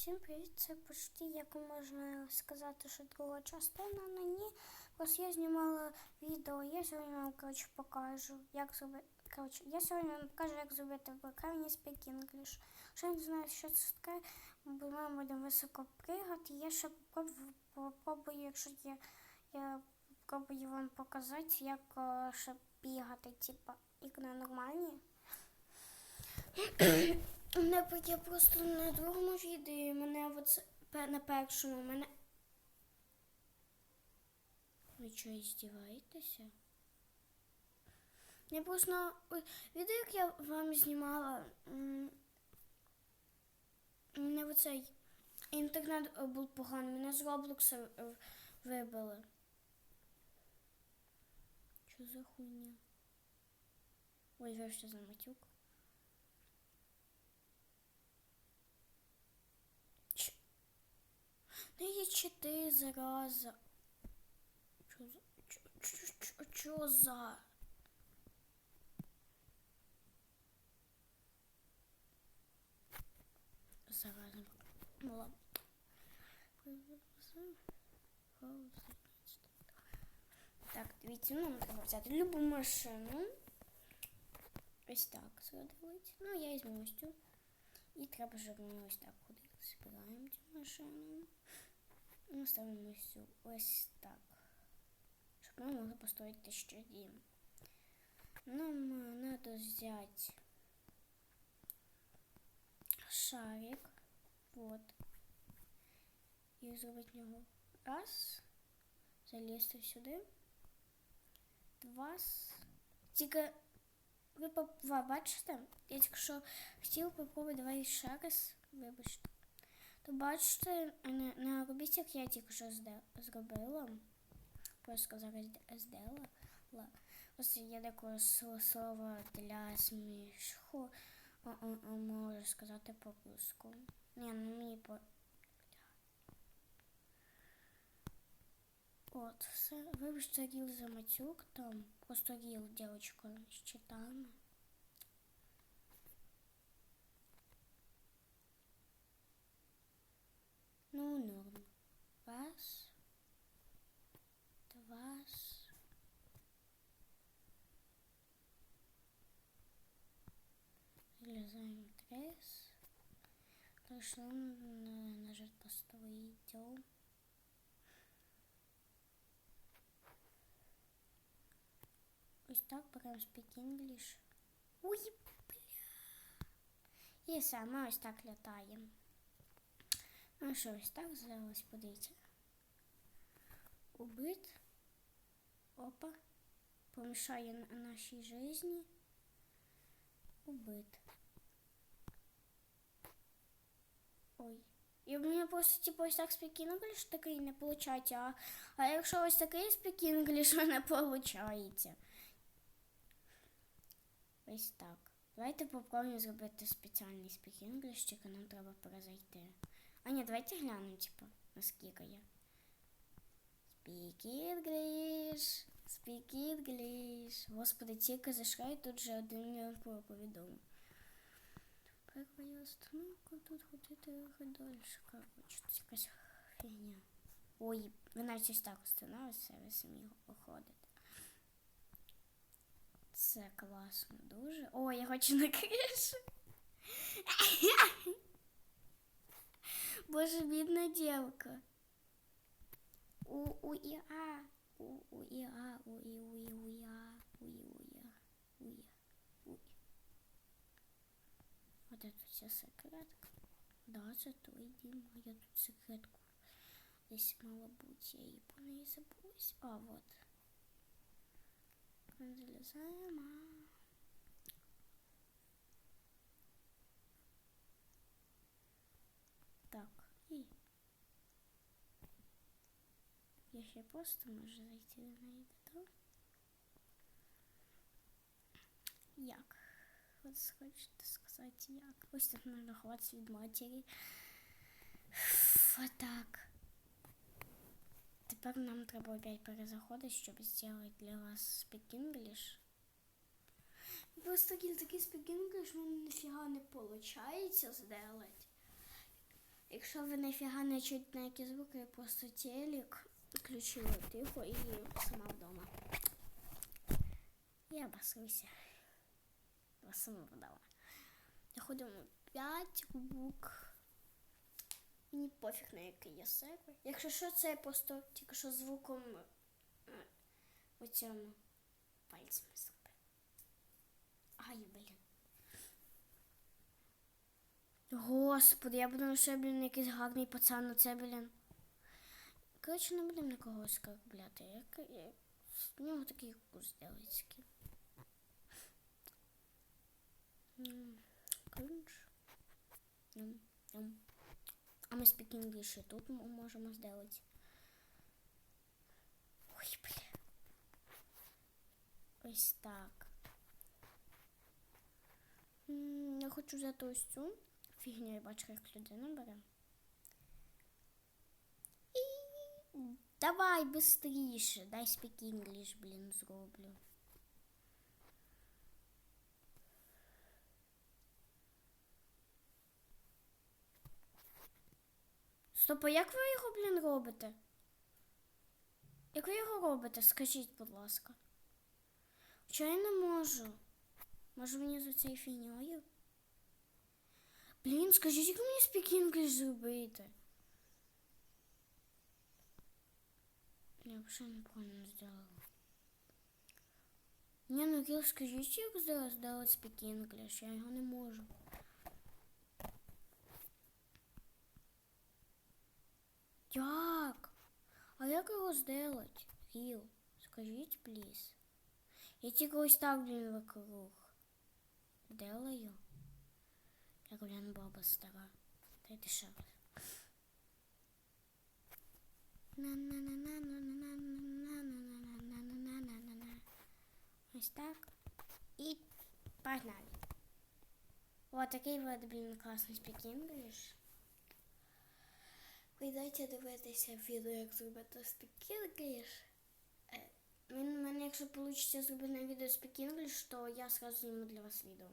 Всім привіт! Це почти, як можна сказати, що друга частина на ні. Ось я знімала відео, я сьогодні вам коротше, покажу, як зробити. Коротше, я сьогодні вам покажу, як зробити в Speak English. Що не знаю, що це таке, бо ми будемо високо пригати. Я ще попробую, попробую якщо я, я попробую вам показати, як е, ще бігати, типа, як на нормальні. Не, бо я просто на другому відео, мене оце, на першому, мене... Ви що, іздіваєтеся? Я просто ой, відео, як я вам знімала, мене оцей інтернет е, був поганий, мене з Роблокса е, вибили. Що за хуйня? Ой, вибачте за матюк. чити зараза. Чо за. Чо, чо, чо, чо за? Зараза. Ну ладно. Так, дивіться, ну, треба взяти любу машину. Ось так зробити. Ну, я візьму ось цю. І треба, щоб ми ось так ходили. Збираємо цю машину. Ну, ставимо цю ось так. Щоб ми могли построїти ще дім. Нам треба взяти шарик. Вот. І зробити нього раз. Залізти сюди. Два. Тільки ви бачите? Я тільки що хотіла попробувати давай ще. Вибачте. То бачите, не, не робіть, як я тільки що зробила. Просто зараз зробила. Ось є таке слово для смішку. Можу сказати по-русски. Ні, ну мені по. От, все. Вибачте, ріл за матюк там. Просто ріл дівчинка з читами. Ну, норм. Раз. Два. Залезаем трес. Хорошо, на- нажать построить дом. Ось так беремо Speak English. Ой, бля. І все, ми ось так літаємо. Ну що, ось так зараз, подивіться. Убит. Опа. Помішає нашій житті. Убит. Ой. І в мене просто типу ось так English такий не виходить, а, а якщо ось такий English, не виходить. Ось так. Давайте попробуємо зробити спеціальний English, тільки нам треба перезайти. А ні, давайте глянемо, типу, наскільки я. Speak English. Speak English. Господи, тільки зайшла і тут же один мільйон повідомив. Перша остановка, тут ходити далі. Короче, тут якась фігня. Ой, ви навіть ось так остановилися, ви самі виходите. Це класно дуже. О, я хочу на кришу. Боже, бідна дівка. У у і а. У у і а. У і у і у і а. У і у і а. У і. У і. От це тут ця секретка. Да, це той дім, а я тут секретку. Десь мала бути, я її по неї забулась. А, вот. Залізаємо. Так, і. Я ще просто можу зайти до неї додому. Як? От хочете сказати як? Ось тут можна ховатися від матері. Отак. Тепер нам треба опять перезаходити, щоб зробити для вас English. Просто такий English, ну ніфіга не виходить зробити. Якщо ви нафіга не чуєте на які звуки, просто телек включила тихо і сама вдома. Я обосруся. Я сама вдома. Заходимо 5 бук. Мені пофіг на який є сервер. Якщо що, це просто тільки що звуком цьому пальцями зробив. Ай, блін. Господи, я думаю, що я, блін, якийсь гарний пацан, а це, блін. Коротше, не будемо нікого оскорбляти. Я, я, в нього такий вкус делицький. М, Кринж. А ми English тут можемо зробити. Ой, бля. Ось так. Я хочу взяти ось цю фігню, я бачу, як людина бере. І давай быстріше, дай speak English, блін, зроблю. Стоп, а як ви його, блін, робите? Як ви його робите? Скажіть, будь ласка. Чого я не можу? Може мені за цією фігньою? Блін, скажіть, як мені speak English зробити? вообще неправильно сделал Не, ну Кіл, скажіть, як зараз здавати speak English, я его не можу. Як? А як його зделать? Кіл, скажіть, пліз. Я тільки ось так, блін, вокруг. Делаю. Як, блін, баба стара. Дайте ще раз. На-на-на. Ось так. І погнали. Вот такий вот, блін, класний speak English. Ви дайте дивитися відео, як зробити speak English. Е, Він, мене, якщо вийде зробити на відео speak English, то я сразу зніму для вас відео.